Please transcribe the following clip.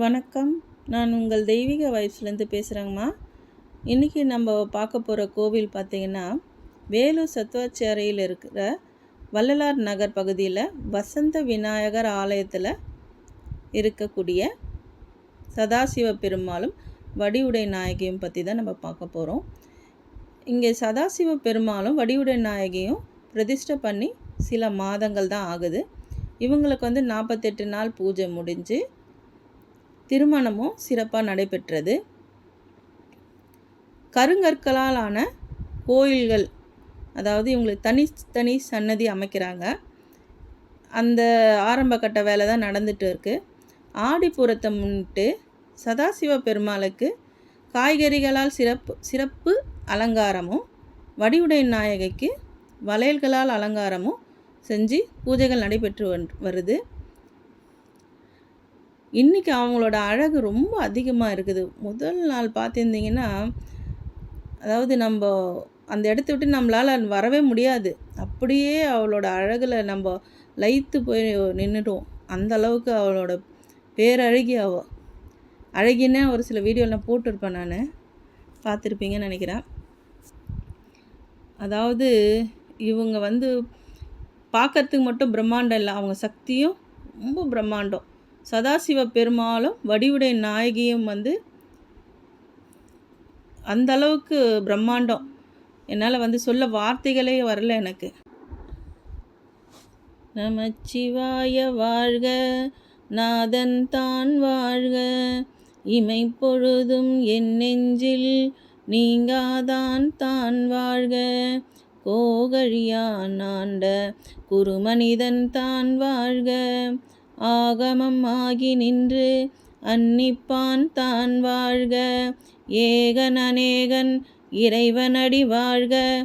வணக்கம். நான் உங்கள் தெய்வீக வயசுலேருந்து பேசுகிறேங்கம்மா இன்றைக்கி நம்ம பார்க்க போகிற கோவில் பார்த்திங்கன்னா வேலூர் சத்துவாச்சாரியில் இருக்கிற வள்ளலார் நகர் பகுதியில் வசந்த விநாயகர் ஆலயத்தில் இருக்கக்கூடிய சதாசிவ பெருமாளும் வடிவுடை நாயகியும் பற்றி தான் நம்ம பார்க்க போகிறோம் இங்கே சதாசிவ பெருமாளும் வடிவுடை நாயகியும் பிரதிஷ்டை பண்ணி சில மாதங்கள் தான் ஆகுது. இவங்களுக்கு வந்து நாற்பத்தெட்டு நாள் பூஜை முடிஞ்சு திருமணமும் சிறப்பாக நடைபெற்றது. கருங்கற்களால் ஆன கோயில்கள் அதாவது இவங்களுக்கு தனி தனி சன்னதி அமைக்கிறாங்க. அந்த ஆரம்ப கட்ட வேலை தான் நடந்துட்டு இருக்குது ஆடிப்புறத்தை முன்னிட்டு சதாசிவ பெருமாளுக்கு காய்கறிகளால் சிறப்பு சிறப்பு அலங்காரமும் வடிவுடை நாயகிக்கு வளையல்களால் அலங்காரமும் செஞ்சு பூஜைகள் நடைபெற்று வருது. இன்றைக்கி அவங்களோட அழகு ரொம்ப அதிகமாக இருக்குது. முதல் நாள் பார்த்துருந்தீங்கன்னா அதாவது நம்ம அந்த இடத்த விட்டு நம்மளால் வரவே முடியாது. அப்படியே அவளோட அழகில் நம்ம லைத்து போய் நின்றுட்டோம் அந்த அளவுக்கு அவளோட பேரழகி அவ. அழகின்னு ஒரு சில வீடியோலாம் போட்டிருப்பேன் நான். பார்த்துருப்பீங்கன்னு நினைக்கிறேன். அதாவது இவங்க வந்து பார்க்கறதுக்கு மட்டும் பிரம்மாண்டம் இல்லை. அவங்க சக்தியும் ரொம்ப பிரம்மாண்டம். சதாசிவ பெருமாளும் வடிவுடை நாயகியும் வந்து அந்த அளவுக்கு பிரம்மாண்டம். என்னால் வந்து சொல்ல வார்த்தைகளே வரல எனக்கு. நமச்சிவாய வாழ்க நாதன் தான் வாழ்க. இமை பொழுதும் என் நெஞ்சில் நீங்காதான் தான் வாழ்க. கோகழியான் ஆண்ட குருமனிதன் தான் வாழ்க. ஆகமம் ஆகி நின்று அன்னிப்பான் தான் வாழ்க. ஏகன் அநேகன் இறைவனடி வாழ்க.